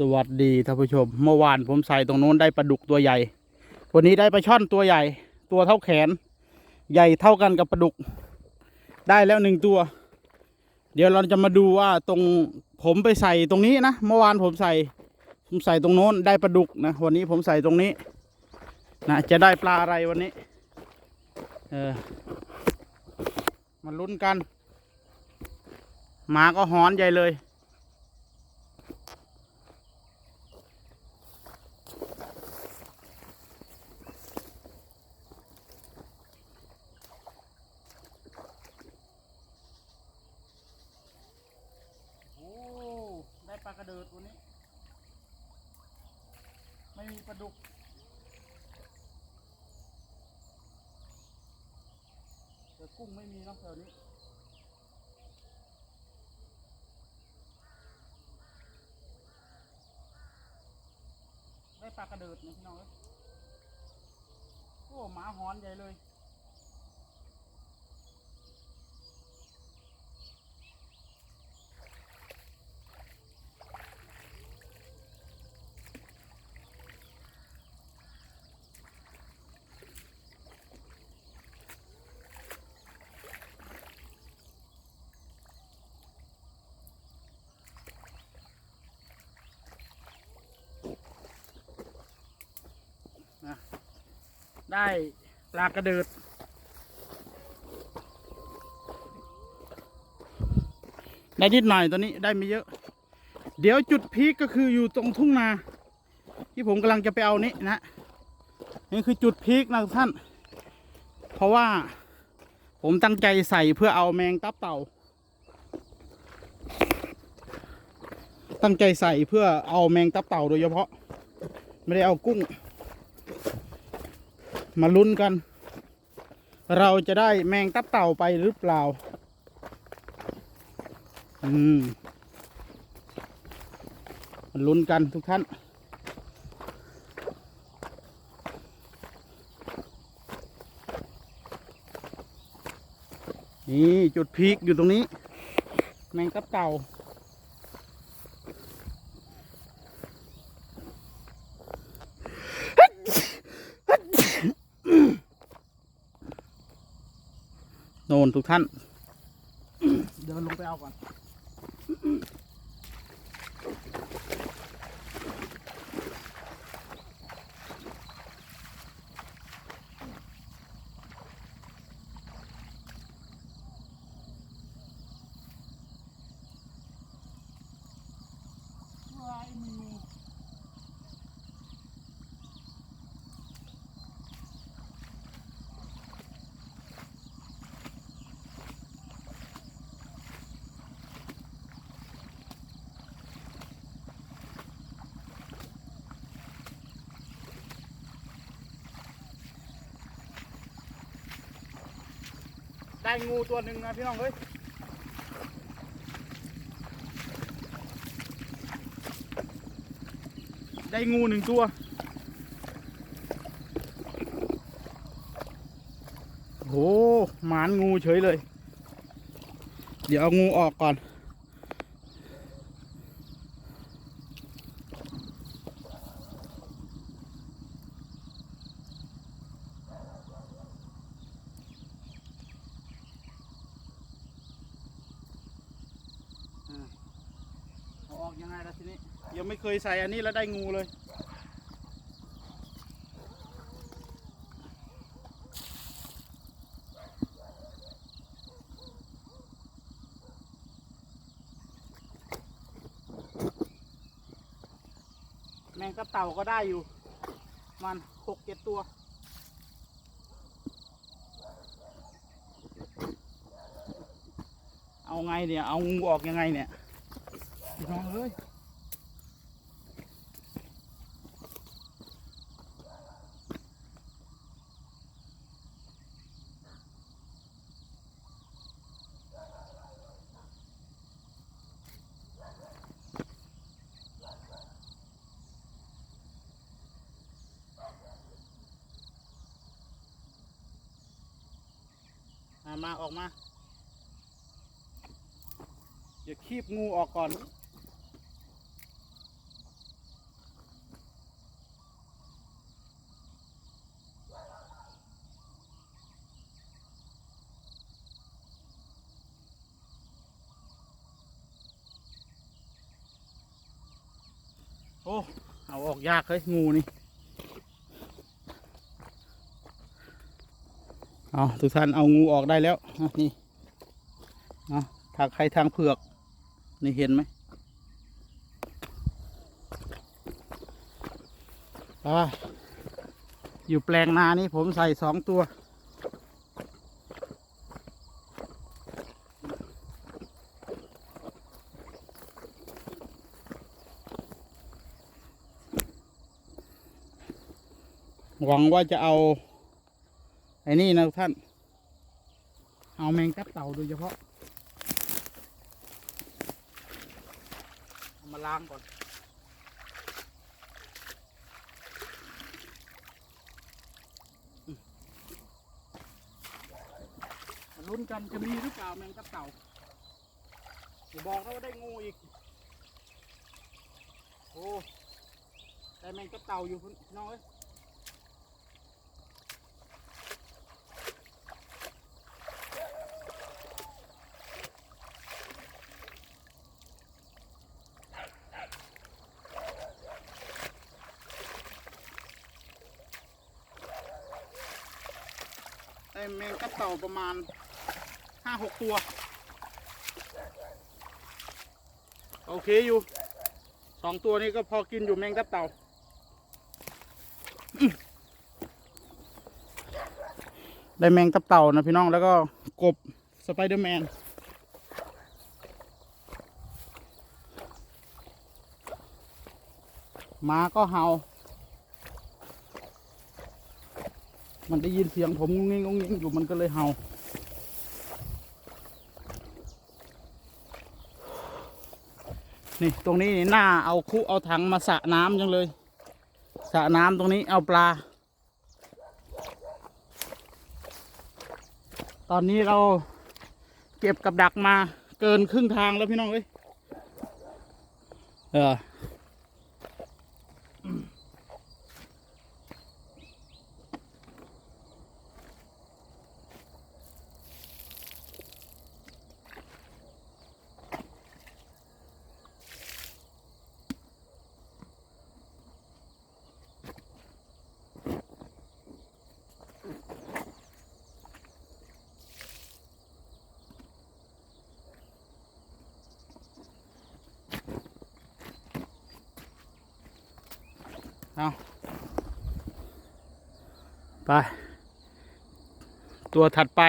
สวัสดีท่านผู้ชม เมื่อวานผมใส่ตรงโน้นได้ปลาดุกตัวใหญ่ วันนี้ได้ปลาช่อนตัวใหญ่ ตัวเท่าแขน ใหญ่เท่ากันกับปลาดุก ได้แล้วหนึ่งตัว เดี๋ยวเราจะมาดูว่าตรงผมไปใส่ตรงนี้นะ เมื่อวานผมใส่ ผมใส่ตรงโน้นได้ปลาดุกนะ วันนี้ผมใส่ตรงนี้ นะจะได้ปลาอะไรวันนี้ เออมาลุ้นกัน หมาก็หอนใหญ่เลย โอ้ ได้ ปลากระเดิดวันนี้ ไม่มีปลาดุก แต่กุ้งไม่มีเนาะแถวนี้ได้ปลากระเดิดนะพี่น้องเอ้ยโอ้หมาหอนใหญ่เลย ได้ปลากระเดิด ได้นิดหน่อยตัวนี้ได้ไม่เยอะ เดี๋ยวจุดพีคก็คืออยู่ตรงทุ่งนา ที่ผมกำลังจะไปเอานี้นะนี่คือจุดพีคนะทุกท่าน เพราะว่าผมตั้งใจใส่เพื่อเอาแมงตับเต่า ตั้งใจใส่เพื่อเอาแมงตับเต่าโดยเฉพาะ ไม่ได้เอากุ้ง มาลุ้นกัน เราจะได้แมงตับเต่าไปหรือเปล่า อืมมาลุ้นกันทุกท่าน นี่จุดพีคอยู่ตรงนี้ แมงตับเต่า โน่นทุกท่าน เดินลงไปเอาก่อน ได้งูตัวหนึ่งนะพี่น้องเฮ้ยได้งูหนึ่งตัว โหหมานงูเฉยเลย เดี๋ยวเอางูออกก่อน อ่าเอาออกยังไงล่ะทีนี้ ยังไม่เคยใส่อันนี้แล้วได้งูเลย แมงกับเต่าก็ได้อยู่ มันหกเจ็ดตัวเอาไงเนี่ย เอางูออกยังไงเนี่ยพี่น้องเอ้ย มาออกมาอย่าคีบงูออกก่อน โอ้ เอาออกยากเลยงูนี่ เอาทุกท่านเอางูออกได้แล้วนี่เอาทางใครทางเผือก นี่เห็นไหมอ่าอยู่แปลงนานี่ผมใส่สองตัว หวังว่าจะเอา ไอ้นี่นะทุกท่าน เอาแมงกับเต่าโดยเฉพาะเอามาล้างก่อนลุ้นกันจะมีหรือเปล่าแมงกับเต่าอย่าบอกนะว่าได้งูอีก โอ้ได้แมงกับเต่าอยู่น้องเอ้ย ได้แมงกับเต่าประมาณห้าหกตัว โอเคอยู่สองตัวนี้ก็พอกินอยู่แมงกับเต่าได้แมงกับเต่านะพี่น้องแล้วก็กบสไปเดอร์แมนหมาก็เห่า มันได้ยินเสียงผมงงงิงงงงิงอยู่มันก็เลยเห่า นี่ตรงนี้นี่หน้าเอาคุเอาถังมาสระน้ำจังเลยสระน้ำตรงนี้เอาปลา ตอนนี้เราเก็บกับดักมาเกินครึ่งทางแล้วพี่น้องเอ้ยเออ เอาไป ตัวถัดไป